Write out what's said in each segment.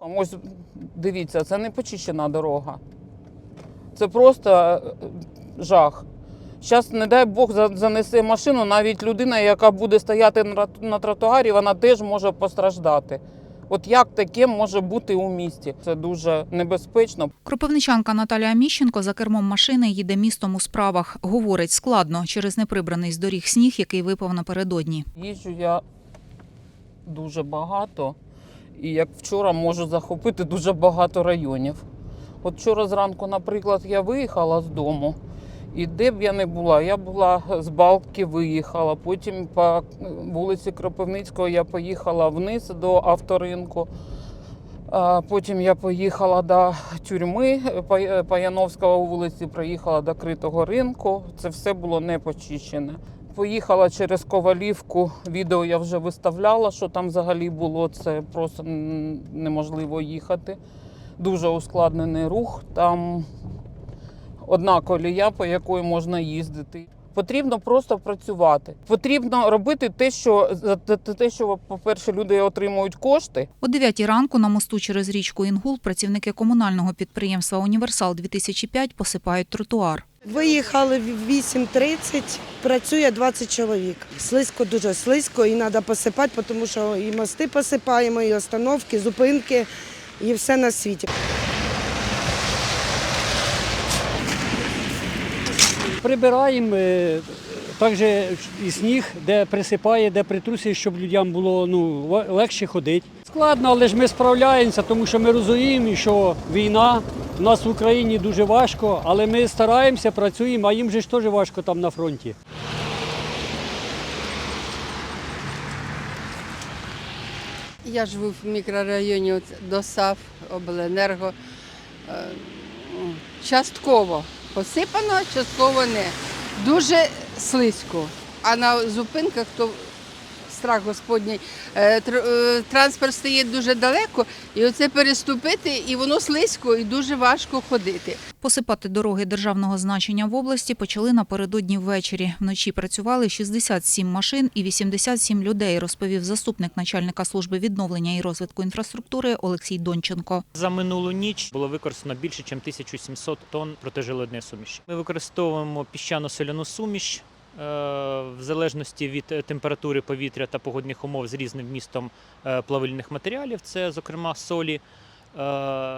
Ось дивіться, це не почищена дорога. Це просто е, жах. Зараз, не дай Бог, занесе машину, навіть людина, яка буде стояти на на тротуарі, вона теж може постраждати. От як таке може бути у місті? Це дуже небезпечно. Кропивничанка Наталія Міщенко за кермом машини їде містом у справах. Говорить, складно через неприбраний з доріг сніг, який випав напередодні. Їжджу я дуже багато, і як вчора можу захопити дуже багато районів. От вчора зранку, наприклад, я виїхала з дому, і де б я не була, я була з Балтки виїхала, потім по вулиці Кропивницького я поїхала вниз до авторинку. Потім я поїхала до тюрми Паяновського вулиці, проїхала до критого ринку. Це все було не почищене. Поїхала через Ковалівку. Відео я вже виставляла, що там взагалі було. Це просто неможливо їхати. Дуже ускладнений рух. Там одна колія, по якої можна їздити. Потрібно просто працювати. Потрібно робити те, що те- що, по-перше, люди отримують кошти. О 9 ранку на мосту через річку Інгул працівники комунального підприємства Універсал 2005 посипають тротуар. Виїхали в 8.30, працює 20 чоловік. Слизько, дуже слизько, і треба посипати, тому що і мости посипаємо, і остановки, зупинки, і все на світі. Прибираємо е, також і сніг, де присипає, де притрусює, щоб людям було ну, легше ходити. Складно, але ж ми справляємося, тому що ми розуміємо, що війна у нас в Україні дуже важко, але ми стараємося, працюємо, а їм же ж теж важко там на фронті. Я живу в мікрорайоні ДОСАВ, обленерго. Е, Частково посипано, частково не. Дуже слизько. А на зупинках то страх Господній. Е, е, Транспорт стає дуже далеко, і оце переступити, і воно слизько, і дуже важко ходити. Посипати дороги державного значення в області почали напередодні ввечері. Вночі працювали 67 машин і 87 людей, розповів заступник начальника служби відновлення і розвитку інфраструктури Олексій Донченко. За минулу ніч було використано більше, ніж 1700 тонн протижилодної суміші. Ми використовуємо піщано-соляну суміш. Е, В залежності від е, температури повітря та погодних умов з різним вмістом е, плавильних матеріалів, це зокрема солі. Е,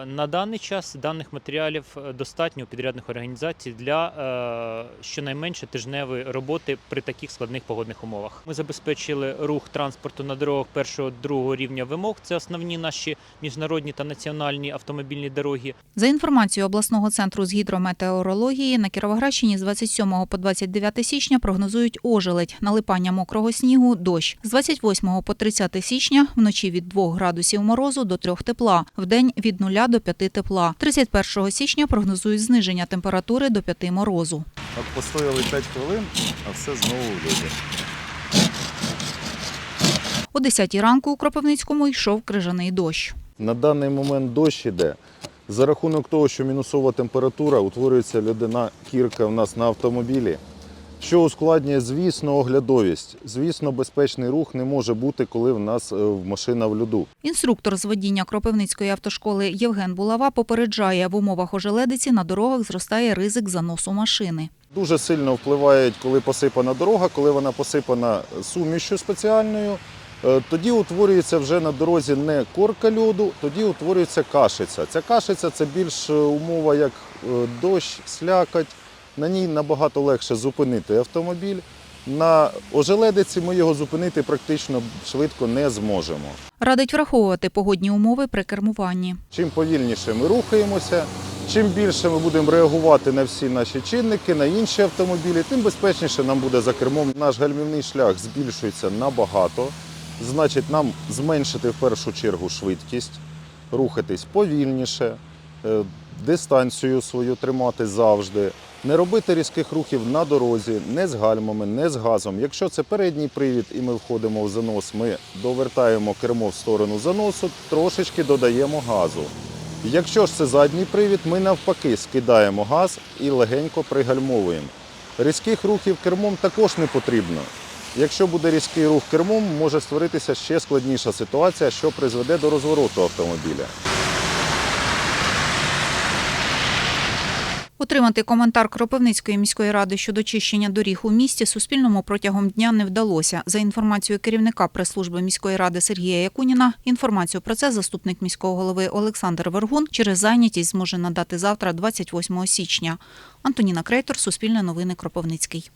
На даний час даних матеріалів е, достатньо у підрядних організацій для е, щонайменше тижневої роботи при таких складних погодних умовах. Ми забезпечили рух транспорту на дорогах першого другого рівня вимог. Це основні наші міжнародні та національні автомобільні дороги. За інформацією обласного центру з гідрометеорології, на Кіровоградщині з 27 по 29 січня прогнозують ожеледь, налипання мокрого снігу, дощ. З 28 по 30 січня вночі від 2 градусів морозу до 3 тепла, вдень від 0 до 5 тепла. 31 січня прогнозують зниження температури до 5 морозу. От постояли 5 хвилин, а все знову льоді. О 10 ранку у Кропивницькому йшов крижаний дощ. На даний момент дощ іде. За рахунок того, що мінусова температура, утворюється льодяна кірка у нас на автомобілі, що ускладнює, звісно, оглядовість. Звісно, безпечний рух не може бути, коли в нас е, машина в льоду. Інструктор з водіння Кропивницької автошколи Євген Булава попереджає, в умовах ожеледиці на дорогах зростає ризик заносу машини. Дуже сильно впливають, коли посипана дорога, коли вона посипана сумішю спеціальною. Е, Тоді утворюється вже на дорозі не корка льоду, тоді утворюється кашиця. Ця кашиця це більш е, умова як дощ, слякоть. На ній набагато легше зупинити автомобіль. На ожеледиці ми його зупинити практично швидко не зможемо. Радить враховувати погодні умови при кермуванні. Чим повільніше ми рухаємося, чим більше ми будемо реагувати на всі наші чинники, на інші автомобілі, тим безпечніше нам буде за кермом. Наш гальмівний шлях збільшується набагато. Значить, нам зменшити в першу чергу швидкість, рухатись повільніше, е, дистанцію свою тримати завжди, не робити різких рухів на дорозі, не з гальмами, не з газом. Якщо це передній привід і ми входимо в занос, ми довертаємо кермо в сторону заносу, трошечки додаємо газу. Якщо ж це задній привід, ми навпаки скидаємо газ і легенько пригальмовуємо. Різких рухів кермом також не потрібно. Якщо буде різкий рух кермом, може створитися ще складніша ситуація, що призведе до розвороту автомобіля. Отримати коментар Кропивницької міської ради щодо чищення доріг у місті Суспільному протягом дня не вдалося. За інформацією керівника прес-служби міської ради Сергія Якуніна, інформацію про це заступник міського голови Олександр Вергун через зайнятість зможе надати завтра, 28 січня. Антоніна Крейтор, Суспільне новини Кропивницький.